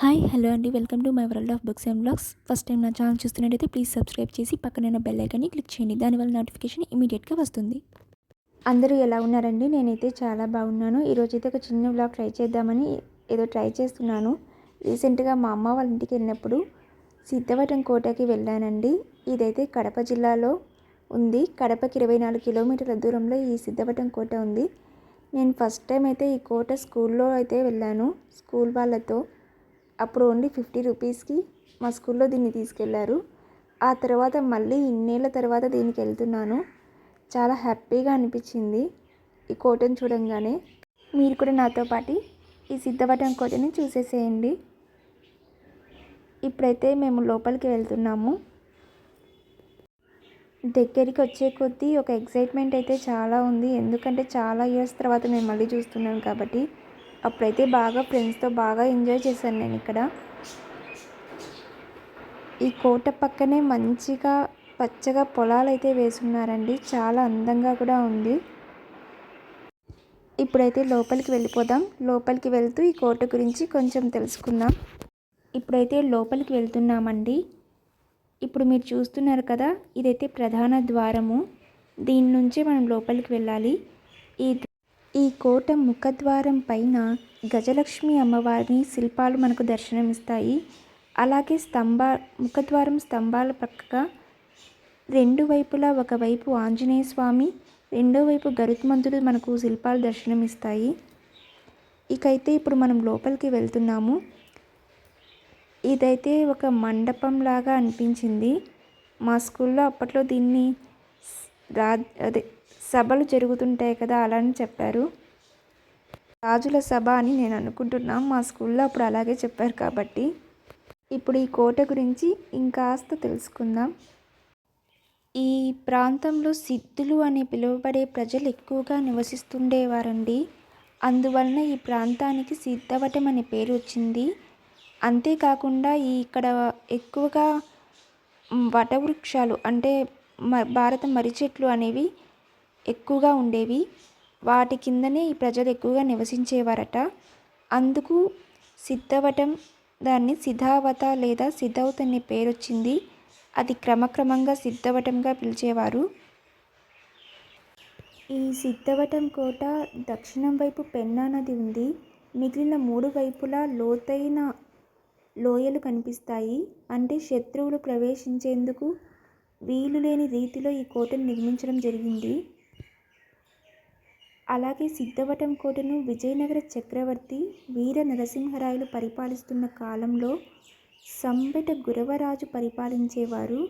Hi hello అండి. Welcome to my world of books and blogs. First time నా channel చూస్తున్నట్టయితే please subscribe చేసి పక్కన బెల్ ఐకాన్ని క్లిక్ చేయండి. దానివల్ల నోటిఫికేషన్ ఇమీడియట్గా వస్తుంది. అందరూ ఎలా ఉన్నారండి? నేనైతే చాలా బాగున్నాను. ఈరోజైతే ఒక చిన్న బ్లాగ్ ట్రై చేద్దామని ఏదో ట్రై చేస్తున్నాను. రీసెంట్గా మా అమ్మ వాళ్ళ ఇంటికి వెళ్ళినప్పుడు సిద్ధవటం కోటకి వెళ్ళానండి. ఇదైతే కడప జిల్లాలో ఉంది. కడపకి ఇరవై నాలుగు కిలోమీటర్ల దూరంలో ఈ సిద్ధవటం కోట ఉంది. నేను ఫస్ట్ టైం అయితే ఈ కోట స్కూల్లో అయితే వెళ్ళాను. స్కూల్ వాళ్ళతో అప్పుడు ఓన్లీ ఫిఫ్టీ రూపీస్కి మా స్కూల్లో దీన్ని తీసుకెళ్ళారు. ఆ తర్వాత మళ్ళీ ఇన్నేళ్ళ తర్వాత దీనికి వెళ్తున్నాను. చాలా హ్యాపీగా అనిపించింది ఈ కోటను చూడంగానే. మీరు కూడా నాతో పాటు ఈ సిద్ధవటం కోటని చూసేసేయండి. ఇప్పుడైతే మేము లోపలికి వెళ్తున్నాము. దగ్గరికి వచ్చే కొద్దీ ఒక ఎక్సైట్మెంట్ అయితే చాలా ఉంది. ఎందుకంటే చాలా ఇయర్స్ తర్వాత మేము మళ్ళీ చూస్తున్నాం కాబట్టి అప్పుడైతే బాగా ఫ్రెండ్స్తో బాగా ఎంజాయ్ చేశాను నేను ఇక్కడ. ఈ కోట పక్కనే మంచిగా పచ్చగా పొలాలు అయితే వేసున్నారండి. చాలా అందంగా కూడా ఉంది. ఇప్పుడైతే లోపలికి వెళ్ళిపోదాం. లోపలికి వెళ్తూ ఈ కోట గురించి కొంచెం తెలుసుకుందాం. ఇప్పుడైతే లోపలికి వెళ్తున్నామండి. ఇప్పుడు మీరు చూస్తున్నారు కదా ఇదైతే ప్రధాన ద్వారము. దీని నుంచి మనం లోపలికి వెళ్ళాలి. ఈ ఈ కోట ముఖద్వారం పైన గజలక్ష్మి అమ్మవారిని శిల్పాలు మనకు దర్శనమిస్తాయి. అలాగే స్తంభ ముఖద్వారం స్తంభాల పక్కగా రెండు వైపులా ఒకవైపు ఆంజనేయ స్వామి రెండో వైపు గరుత్మంతుడు మనకు శిల్పాలు దర్శనమిస్తాయి. ఇకైతే ఇప్పుడు మనం లోపలికి వెళ్తున్నాము. ఇదైతే ఒక మండపం లాగా అనిపించింది. మా స్కూల్లో అప్పట్లో దీన్ని రా అదే సభలు జరుగుతుంటాయి కదా అలా అని చెప్పారు. రాజుల సభ అని నేను అనుకుంటున్నా. మా స్కూల్లో అప్పుడు అలాగే చెప్పారు కాబట్టి. ఇప్పుడు ఈ కోట గురించి ఇంకాస్త తెలుసుకుందాం. ఈ ప్రాంతంలో సిద్ధులు అని పిలువబడే ప్రజలు ఎక్కువగా నివసిస్తుండేవారండి. అందువలన ఈ ప్రాంతానికి సిద్ధవటం అనే పేరు వచ్చింది. అంతేకాకుండా ఈ ఇక్కడ ఎక్కువగా వటవృక్షాలు అంటే మ భారత మర్రి చెట్లు అనేవి ఎక్కువగా ఉండేవి. వాటి కిందనే ఈ ప్రజలు ఎక్కువగా నివసించేవారట. అందుకు సిద్ధవటం దాన్ని సిద్ధావత లేదా సిద్ధవత అనే పేరు వచ్చింది అది క్రమక్రమంగా సిద్ధవటంగా పిలిచేవారు. ఈ సిద్ధవటం కోట దక్షిణం వైపు పెన్నా నది ఉంది. మిగిలిన మూడు వైపులా లోతైన లోయలు కనిపిస్తాయి. అంటే శత్రువులు ప్రవేశించేందుకు వీలు లేని రీతిలో ఈ కోటను నిర్మించడం జరిగింది. అలాగే సిద్ధవటం కోటను విజయనగర చక్రవర్తి వీర నరసింహరాయలు పరిపాలిస్తున్న కాలంలో సంబెట గురవరాజు పరిపాలించేవారు.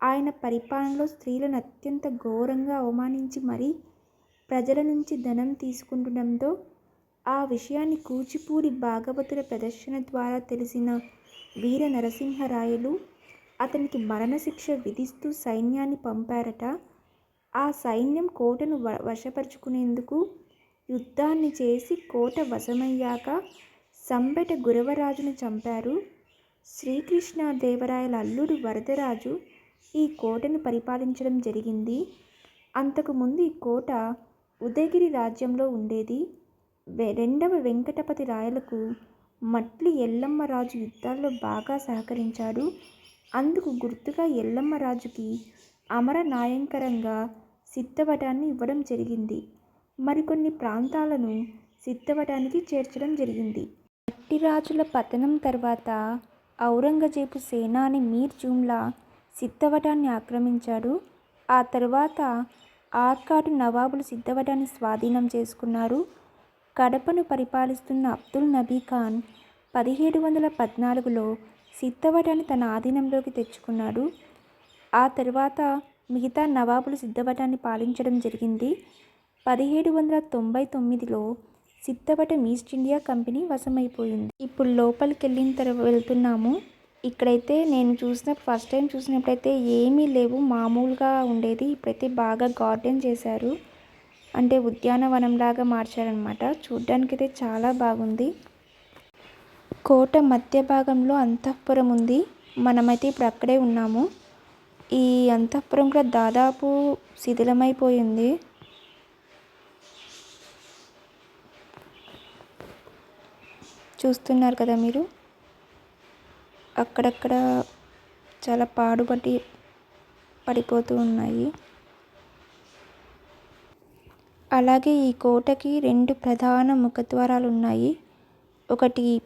ఆయన పరిపాలనలో స్త్రీలను అత్యంత ఘోరంగా అవమానించి మరీ ప్రజల నుంచి ధనం తీసుకుంటుండడంతో ఆ విషయాన్ని కూచిపూడి భాగవతుల ప్రదర్శన ద్వారా తెలిసిన వీర నరసింహరాయలు అతనికి మరణశిక్ష విధిస్తూ సైన్యాన్ని పంపారట. ఆ సైన్యం కోటను వ వశపరుచుకునేందుకు యుద్ధాన్ని చేసి కోట వశమయ్యాక సంబెట గురవరాజును చంపారు. శ్రీకృష్ణదేవరాయల అల్లుడు వరదరాజు ఈ కోటను పరిపాలించడం జరిగింది. అంతకుముందు ఈ కోట ఉదయగిరి రాజ్యంలో ఉండేది. రెండవ వెంకటపతి రాయలకు మట్లి ఎల్లమ్మరాజు యుద్ధాల్లో బాగా సహకరించాడు. అందుకు గుర్తుగా ఎల్లమ్మ రాజుకి అమర నాయంకరంగా సిద్ధవటాన్ని ఇవ్వడం జరిగింది. మరికొన్ని ప్రాంతాలను సిద్ధవటానికి చేర్చడం జరిగింది. మట్టిరాజుల పతనం తర్వాత ఔరంగజేబు సేనాని మీర్ జూమ్లా సిద్ధవటాన్ని ఆక్రమించాడు. ఆ తర్వాత ఆర్కాటు నవాబులు సిద్ధవటాన్ని స్వాధీనం చేసుకున్నారు. కడపను పరిపాలిస్తున్న అబ్దుల్ నబీ ఖాన్ పదిహేడు వందల పద్నాలుగులో సిద్ధవటాన్ని తన ఆధీనంలోకి తెచ్చుకున్నాడు. ఆ తర్వాత మిగతా నవాబులు సిద్ధవటాన్ని పాలించడం జరిగింది. పదిహేడు వందల తొంభై తొమ్మిదిలో సిద్ధవటం ఈస్ట్ ఇండియా కంపెనీ వశమైపోయింది. ఇప్పుడు లోపలికి వెళ్ళిన తర్వాత వెళ్తున్నాము. ఇక్కడైతే నేను చూసిన ఫస్ట్ టైం చూసినప్పుడైతే ఏమీ లేవు. మామూలుగా ఉండేది. ఇప్పుడైతే బాగా గార్డెన్ చేశారు. అంటే ఉద్యానవనంలాగా మార్చారనమాట చూడ్డానికి అయితే చాలా బాగుంది. కోట మధ్య భాగంలో అంతఃపురం ఉంది. మనమైతే ఇప్పుడు అక్కడే ఉన్నాము. ఈ అంతఃపురం కూడా దాదాపు శిథిలమైపోయింది. చూస్తున్నారు కదా మీరు? అక్కడక్కడ చాలా పాడుబడి పడిపోతూ ఉన్నాయి. అలాగే ఈ కోటకి రెండు ప్రధాన ముఖద్వారాలు ఉన్నాయి ఒకటి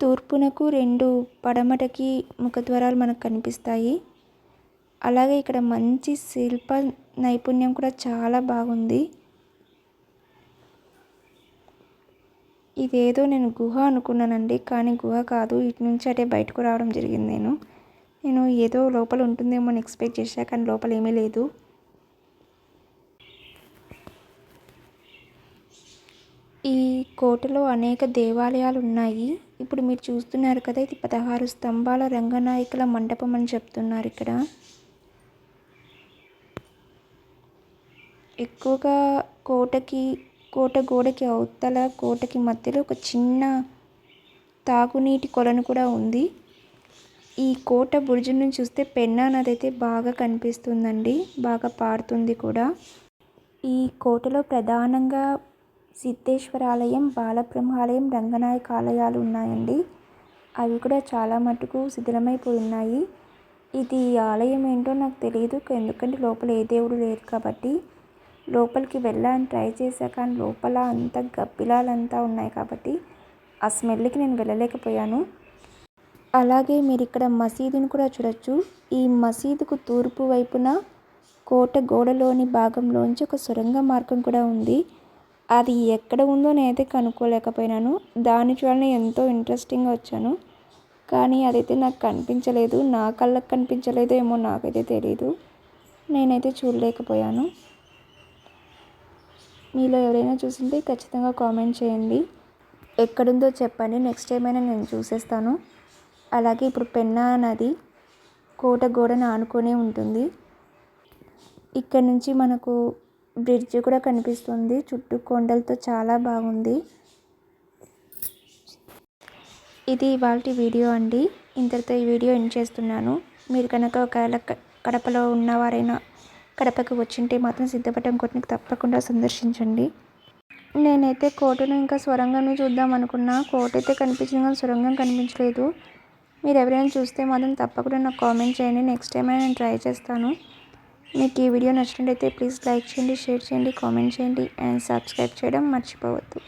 తూర్పునకు రెండు పడమటకి ముఖద్వారాలు మనకు కనిపిస్తాయి. అలాగే ఇక్కడ మంచి శిల్ప నైపుణ్యం కూడా చాలా బాగుంది. ఇదేదో నేను గుహ అనుకున్నానండి కానీ గుహ కాదు. ఇటు నుంచి అటే బయటకు రావడం జరిగింది నేను. నేను ఏదో లోపల ఉంటుందేమో అని ఎక్స్పెక్ట్ చేశా కానీ లోపల ఏమీ లేదు. ఈ కోటలో అనేక దేవాలయాలు ఉన్నాయి ఇప్పుడు మీరు చూస్తున్నారు కదా ఇది పదహారు స్తంభాల రంగనాయకుల మండపం అని చెప్తున్నారు ఇక్కడ. ఎక్కువగా కోటకి కోట గోడకి అవతల కోటకి మధ్యలో ఒక చిన్న తాగునీటి కొలను కూడా ఉంది. ఈ కోట బురుజు నుంచి చూస్తే పెన్నా నది అయితే బాగా కనిపిస్తుందండి బాగా పారుతుంది కూడా. ఈ కోటలో ప్రధానంగా సిద్ధేశ్వర ఆలయం బాలబ్రహ్మాలయం రంగనాయక ఆలయాలు ఉన్నాయండి. అవి కూడా చాలా మటుకు శిథిలమైపోయి ఉన్నాయి ఇది ఆలయం ఏంటో నాకు తెలియదు ఎందుకంటే లోపల ఏ దేవుడు లేరు కాబట్టి. లోపలికి వెళ్ళాలని ట్రై చేశా కానీ లోపల అంత గబ్బిలాలంతా ఉన్నాయి కాబట్టి ఆ స్మెల్కి నేను వెళ్ళలేకపోయాను. అలాగే మీరు ఇక్కడ మసీదుని కూడా చూడొచ్చు. ఈ మసీదుకు తూర్పు వైపున కోట గోడలోని భాగంలోంచి ఒక సొరంగ మార్గం కూడా ఉంది. అది ఎక్కడ ఉందో నేనైతే కనుక్కోలేకపోయినాను. దాని చూడాలని ఎంతో ఇంట్రెస్టింగ్గా వచ్చాను. కానీ అదైతే నాకు కనిపించలేదు. నా కళ్ళకు కనిపించలేదు ఏమో నాకైతే తెలియదు నేనైతే చూడలేకపోయాను. మీలో ఎవరైనా చూసింటే ఖచ్చితంగా కామెంట్ చేయండి. ఎక్కడుందో చెప్పండి. నెక్స్ట్ టైం అయినా నేను చూసేస్తాను. అలాగే ఇప్పుడు పెన్నా నది కోట గోడను ఆనుకొనే ఉంటుంది. ఇక్కడ నుంచి మనకు బ్రిడ్జ్ కూడా కనిపిస్తుంది. చుట్టూ కొండలతో చాలా బాగుంది. ఇది ఇవాళ వీడియో అండి. ఇంతటితో ఈ వీడియో ఎండ్ చేస్తున్నాను. మీరు కనుక ఒకవేళ కడపలో ఉన్నవారైనా కడపకి వచ్చింటే మాత్రం సిద్ధపటం కోటని తప్పకుండా సందర్శించండి. నేనైతే కోటను ఇంకా స్వరంగం చూద్దాం అనుకున్నా. కోట అయితే కనిపించింది కానీ స్వరంగం కనిపించలేదు. మీరు ఎవరైనా చూస్తే మాత్రం తప్పకుండా నాకు కామెంట్ చేయండి. నెక్స్ట్ టైం అయినా నేను ట్రై చేస్తాను. మీకు ఈ వీడియో నచ్చినట్టయితే ప్లీజ్ లైక్ చేయండి షేర్ చేయండి కామెంట్ చేయండి అండ్ సబ్స్క్రైబ్ చేయడం మర్చిపోవద్దు.